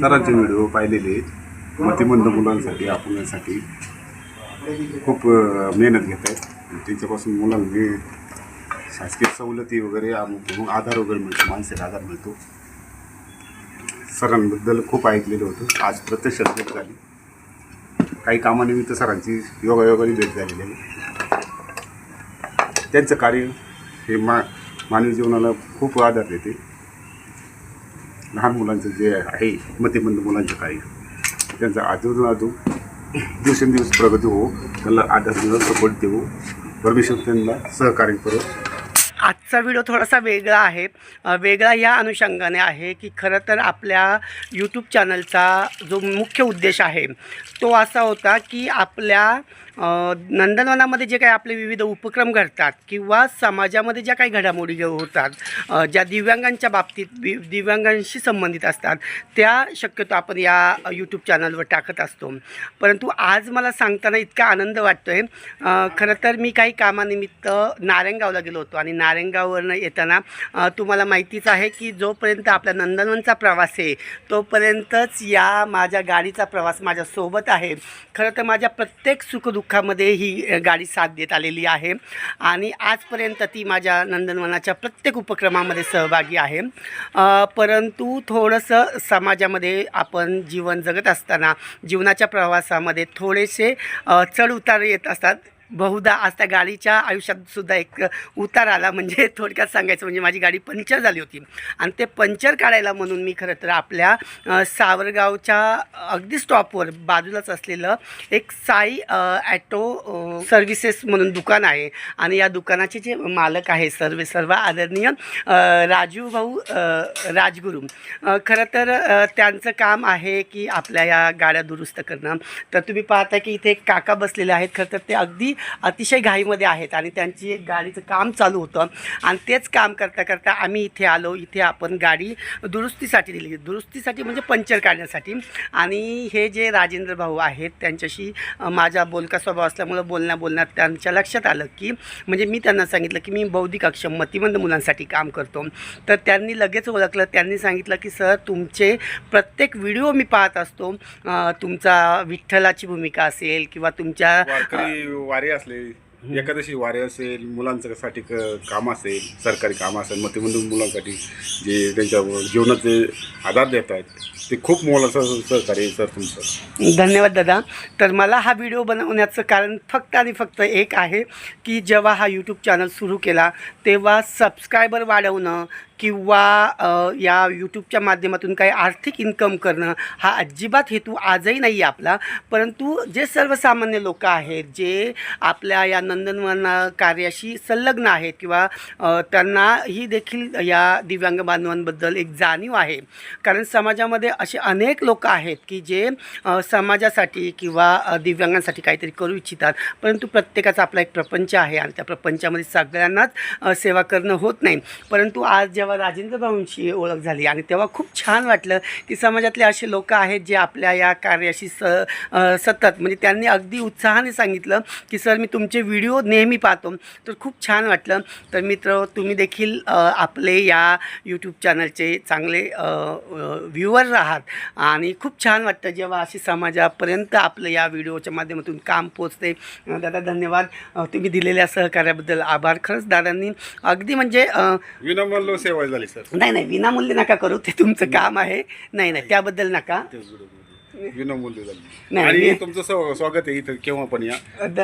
सरांचे video पाहिलेले मतिमंद मुलांसाठी आपल्यासाठी खूप मेहनत घेत आहेत. त्यांच्यापासून मुलांनी शासकीय सवलती वगैरे आधार वगैरे मिळतो मानसिक आधार मिळतो. सरांबद्दल खूप ऐकलेलं होतं. आज प्रत्यक्ष भेट झाली. काही कामानिमित्त सरांची योगायोगाने भेट झालेली आहे. त्यांचं कार्य हे मा मानवी जीवनाला खूप आधार देते. लहान मुलांचं जे आहे मतिमंद मुलांचं कार्य त्यांचा अजून अजून दिवसेंदिवस प्रगती हो त्यांना आधार देऊ सपोर्ट देऊ परमेश्वर त्यांना सहकार्य करू. आजचा व्हिडिओ थोडासा वेगळा आहे. वेगळा या अनुषंगाने आहे की खरं तर आपल्या यूट्यूब चॅनलचा जो मुख्य उद्देश आहे तो असा होता की आपल्या नंदनवनामध्ये जे काही आपले विविध उपक्रम घडतात किंवा समाजामध्ये ज्या काही घडामोडी होतात ज्या दिव्यांगांच्या बाबतीत वि दिव्यांगांशी संबंधित असतात त्या शक्यतो आपण या यूट्यूब चॅनलवर टाकत असतो. परंतु आज मला सांगताना इतका आनंद वाटतो आहे खरं तर मी काही कामानिमित्त नारायणगावला गेलो होतो आणि नारायणगाववरनं येताना तुम्हाला माहितीच आहे की जोपर्यंत आपला नंदनवनचा प्रवास आहे तोपर्यंतच या माझ्या गाडीचा प्रवास माझ्यासोबत आहे. खरं तर माझ्या प्रत्येक सुखदुःखामध्ये ही गाडी साथ देत आलेली आहे आणि आजपर्यंत ती माझ्या नंदनवनाच्या प्रत्येक उपक्रमामध्ये सहभागी आहे. परंतु थोडंसं समाजामध्ये आपण जीवन जगत असताना जीवनाच्या प्रवासामध्ये थोडेसे चढउतार चढ उतार येत असतात. बहुधा आज त्या गाडीच्या आयुष्यात सुद्धा एक उतार आला. म्हणजे थोडक्यात सांगायचं म्हणजे माझी गाडी पंक्चर झाली होती. आणि ते पंक्चर काढायला म्हणून मी खरं तर आपल्या सावरगावच्या अगदी स्टॉपवर बाजूलाच असलेलं एक साई ॲटो सर्व्हिसेस म्हणून दुकान आहे. आणि या दुकानाचे जे मालक आहे सर्व सर्व आदरणीय राजू भाऊ राजगुरू. खरं तर त्यांचं काम आहे की आपल्या या गाड्या दुरुस्त करणं. तर तुम्ही पाहता की इथे एक काका बसलेले आहेत. खरं तर ते अगदी अतिशय घाईमध्ये आहेत आणि त्यांची एक गाडीचं काम चालू होतं. आणि तेच काम करता करता आम्ही इथे आलो. इथे आपण गाडी दुरुस्तीसाठी दिली. दुरुस्तीसाठी म्हणजे पंक्चर काढण्यासाठी. आणि हे जे राजेंद्र भाऊ आहेत त्यांच्याशी माझा बोलका स्वभाव असल्यामुळं बोलण्या बोलण्यात त्यांच्या लक्षात आलं की म्हणजे मी त्यांना सांगितलं की मी बौद्धिक अक्षम मतिमंद मुलांसाठी काम करतो. तर त्यांनी लगेच ओळखलं. त्यांनी सांगितलं की सर तुमचे प्रत्येक व्हिडिओ मी पाहत असतो. तुमचा विठ्ठलाची भूमिका असेल किंवा तुमच्या वारे असले एकादशी वारे असेल मुलांसाठी क- काम असेल सरकारी काम असेल मतिमंद मुलांसाठी जे त्यांच्या जीवनाचे आधार देत आहेत ते खूप मोलाचं सहकार्य सर तुमचं. धन्यवाद दादा. तर मला हा व्हिडिओ बनवण्याचं कारण फक्त आणि फक्त एक आहे की जेव्हा हा यूट्यूब चॅनल सुरू केला तेव्हा सबस्क्रायबर वाढवणं किंवा या यूट्यूबच्या माध्यमातून काही आर्थिक इन्कम करणं हा अजिबात हेतू आजही नाही आहे आपला. परंतु जे सर्वसामान्य लोक आहेत जे आपल्या या नंदनवन कार्याशी संलग्न आहेत किंवा त्यांना ही देखील या दिव्यांग बांधवांबद्दल एक जाणीव आहे. कारण समाजामध्ये असे अनेक लोक आहेत की जे समाजासाठी किंवा दिव्यांगांसाठी काहीतरी करू इच्छितात. परंतु प्रत्येकाचा आपला एक प्रपंच आहे आणि त्या प्रपंचामध्ये सगळ्यांनाच सेवा करणं होत नाही. परंतु आज जेव्हा राजेंद्र भाऊंशी ओळख झाली. आणि तेव्हा खूप छान वाटलं की समाजातले असे लोक आहेत जे आपल्या या कार्याशी स सतत म्हणजे त्यांनी अगदी उत्साहाने सांगितलं की सर मी तुमचे व्हिडिओ नेहमी पाहतो. तर खूप छान वाटलं. तर मित्र तुम्ही देखील आपले या यूट्यूब चॅनलचे चांगले व्ह्युअर आहात आणि खूप छान वाटतं जेव्हा अशी समाजापर्यंत आपलं या व्हिडिओच्या माध्यमातून काम पोचते दादा धन्यवाद. तुम्ही दिलेल्या सहकार्याबद्दल आभार. खरंच दादांनी अगदी म्हणजे विनम्र सेवा सेवा झाली सर. नाही नाही विनामूल्य नका करू ते तुमचं काम आहे. नाही नाही त्याबद्दल नका. विनामूल्य झाली. नाही, आणि मी- तुमचं स्व- स्वागत आहे इथं केव्हा पण या. द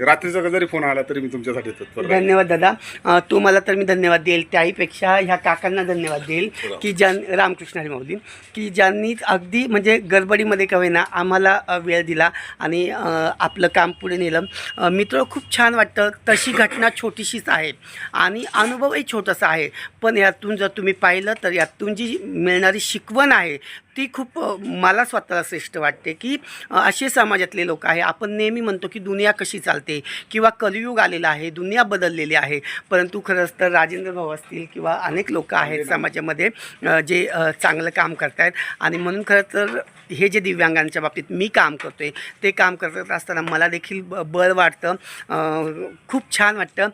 रात्रीचा जरी फोन आला तरी मी तुमच्यासाठी तत्पर. धन्यवाद दादा. अ, तुम्हाला तर मी धन्यवाद देईल त्याहीपेक्षा ह्या काकांना धन्यवाद देईल की ज्यां रामकृष्ण हरी माऊली की ज्यांनी अगदी म्हणजे गडबडीमध्ये का होईना आम्हाला अ, वेळ दिला आणि अ, आपलं काम पुढे नेलं. अ, मित्र खूप छान वाटतं. तशी घटना छोटीशीच आहे आणि अनुभवही छोटासा आहे. पण यातून जर तुम्ही पाहिलं तर यातून जी मिळणारी शिकवण आहे ती खूप मला स्वतःला श्रेष्ठ वाटते की असे समाजातले लोक आहे. आपण नेहमी म्हणतो की दुनिया कशी चालते किंवा कलियुग आलेला आहे दुनिया बदललेली आहे. परंतु खरंच तर राजेंद्र भाऊ असतील किंवा अनेक लोक आहेत समाजामध्ये जे चांगलं काम करत आहेत आणि म्हणून खरं तर हे जे दिव्यांगांच्या बाबतीत मी काम करतो आहे ते काम करत असताना मला देखील ब बळ वाटतं. खूप छान वाटतं.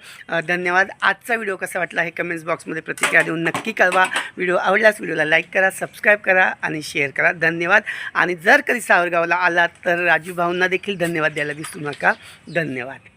धन्यवाद. आजचा व्हिडिओ कसा वाटला हे कमेंट्स बॉक्समध्ये प्रतिक्रिया देऊन नक्की कळवा. व्हिडिओ आवडल्यास व्हिडिओला लाईक करा सबस्क्राईब करा आणि शेअर करा. धन्यवाद. आणि जर कधी सावरगावला आलात तर राजू भाऊंना देखील धन्यवाद द्यायला विसरू नका. धन्यवाद.